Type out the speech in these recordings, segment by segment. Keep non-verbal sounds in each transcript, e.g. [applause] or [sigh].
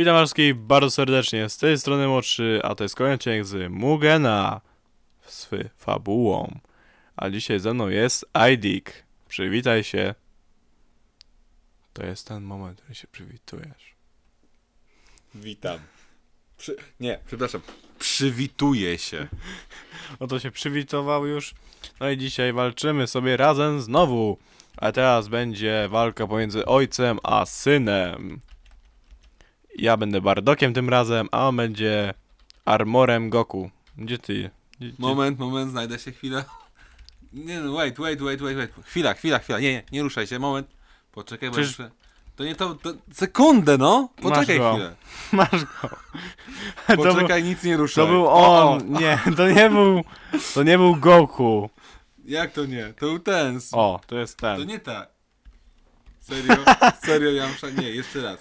Witam wszystkich bardzo serdecznie, z tej strony Młodszy, a to jest kolejny odcinek z Mugena z fabułą. A dzisiaj ze mną jest Aidik. Przywitaj się. To jest ten moment, kiedy się przywitujesz. Witam. Przy... Nie, przepraszam. Przywituję się. No to się przywitował już. No i dzisiaj walczymy sobie razem znowu. A teraz będzie walka pomiędzy ojcem a synem. Ja będę Bardokiem tym razem, a on będzie Armorem Goku. Gdzie ty? Gdzie, gdzie- Moment, moment, znajdę się chwilę. Nie no, wait, wait, wait, wait, wait. Chwila, chwila, chwila. Nie, nie, nie ruszaj się, moment. Poczekaj, bo Przecież- jeszcze... To nie to, to... Sekundę, no! Poczekaj Masz go. chwilę. [laughs] Masz go. [laughs] To był, Poczekaj, nic nie ruszaj. to był O, o. on. Nie, to nie był. To nie był Goku. Jak to nie? To był ten. O, to jest To ten. nie tak. Serio? [laughs] Serio, ja muszę... Nie, jeszcze raz.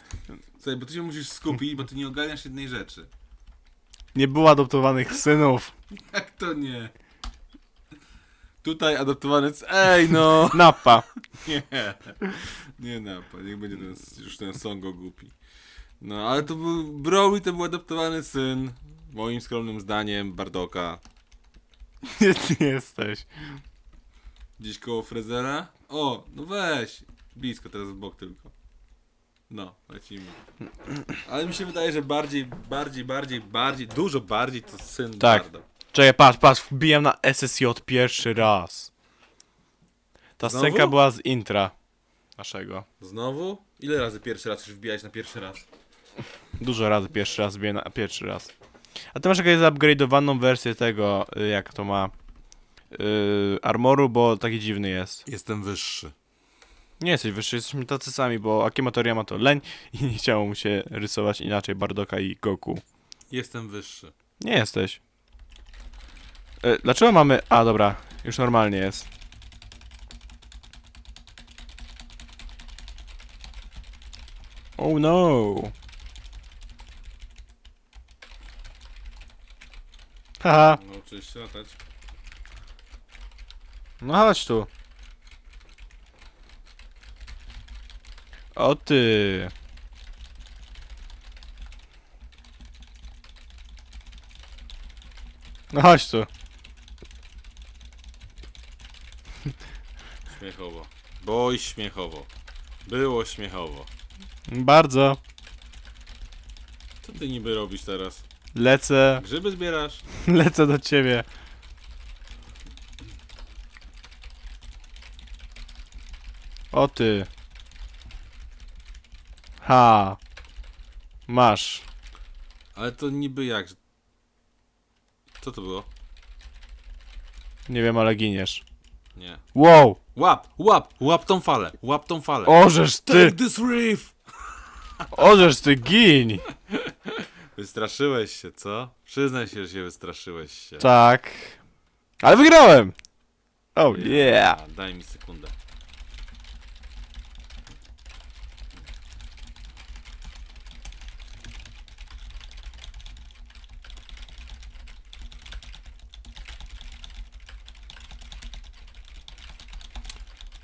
Słuchaj, bo ty się musisz skupić, bo ty nie ogarniasz jednej rzeczy. Nie było adoptowanych synów. [laughs] Jak to nie? Tutaj adoptowany... c- Ej, no! [laughs] Napa. Nie, nie napa, niech będzie ten, już ten Songo głupi. No, ale to był, Broly to był adoptowany syn, moim skromnym zdaniem, Bardoka. [laughs] Gdzie ty jesteś? Gdzieś koło Frezera. O, no weź, blisko teraz w bok tylko. No, lecimy. Ale mi się wydaje, że bardziej, bardziej, bardziej, bardziej, dużo bardziej to syn Tak. Bardo. Czekaj, patrz, patrz, wbijam na SSJ pierwszy raz. Ta Znowu? scenka była z intra naszego. Znowu? Ile razy pierwszy raz już wbijać na pierwszy raz? Dużo razy pierwszy raz wbiję na pierwszy raz. A ty masz jakąś upgrade'owaną wersję tego, y, jak to ma, yy, armoru, bo taki dziwny jest. Jestem wyższy. Nie jesteś wyższy, jesteśmy tacy sami, bo Akimatoria ma to leń i nie chciało mu się rysować inaczej Bardoka i Goku. Jestem wyższy. Nie jesteś. E, dlaczego mamy... A, dobra. Już normalnie jest. Oh no. Haha. No, oczywiście latać. No chodź tu. O ty. No chodź tu. [laughs] Śmiechowo. Boj śmiechowo. Było śmiechowo. Bardzo. Co ty niby robisz teraz? Lecę. Grzyby zbierasz? [laughs] Lecę do ciebie. O ty. Ha. Masz. Ale to niby jak? Co to było? Nie wiem, ale giniesz. Nie. Wow. Łap, łap, łap tą falę, łap tą falę. Orzesz ty. Take this reef! Orzesz ty, gin. [laughs] Wystraszyłeś się, co? Przyznaj się, że się wystraszyłeś się. Tak. Ale wygrałem. Oh yeah. A, daj mi sekundę.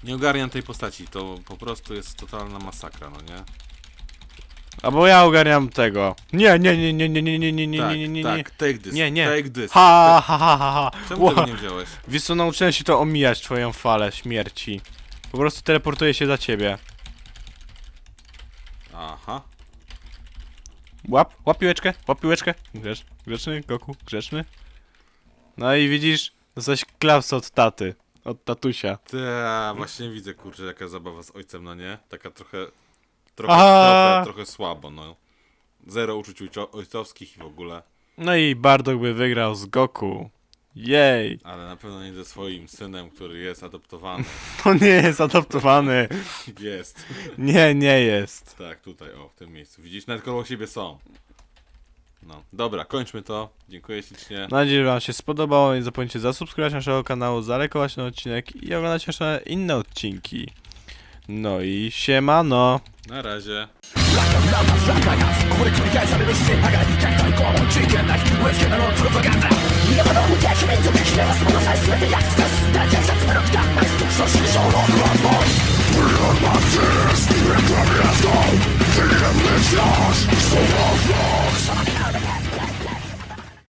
Nie ogarniam tej postaci, to po prostu jest totalna masakra, no nie? Albo ja ogarniam tego. Nie, nie, nie, nie, nie, nie, nie, nie, nie, tak, nie, nie, nie. tak, take this, Nie, nie. take this. Ha, ha, ha, ha, ha. Czemu Ła. tego nie wziąłeś? Wiesz co, nauczyłem się to omijać, twoją falę śmierci. Po prostu teleportuję się za ciebie. Aha. Łap, łap piłeczkę, łap piłeczkę. Grzecz, grzeczny, Goku, grzeczny. No i widzisz, dostałeś klaps od taty, od tatusia. Ta, właśnie widzę, kurczę, jaka zabawa z ojcem, no nie? Taka trochę, trochę, trochę, trochę słabo, no. Zero uczuć ojco- ojcowskich i w ogóle, No i Bardock by wygrał z Goku. Jej. ale na pewno nie ze swoim synem, który jest adoptowany. [laughs] To nie jest adoptowany. Jest. Nie, nie jest. Tak, tutaj, o, w tym miejscu. Widzisz, nawet koło siebie są. No, dobra, kończmy to. Dziękuję ślicznie. Mam nadzieję, że Wam się spodobało. Nie zapomnijcie zasubskrybować naszego kanału, zalekować ten odcinek i oglądać nasze inne odcinki. No i siemano! Na razie. ラブフラカがここで繰り返される姿勢が一体最高の事件なき植え付けなのプロパガンダ逃げ場の無敵民族ひれはその際全て焼き尽くす大虐殺無力だ愛すべき初心者のロックボーイ We are Baptists, we are we are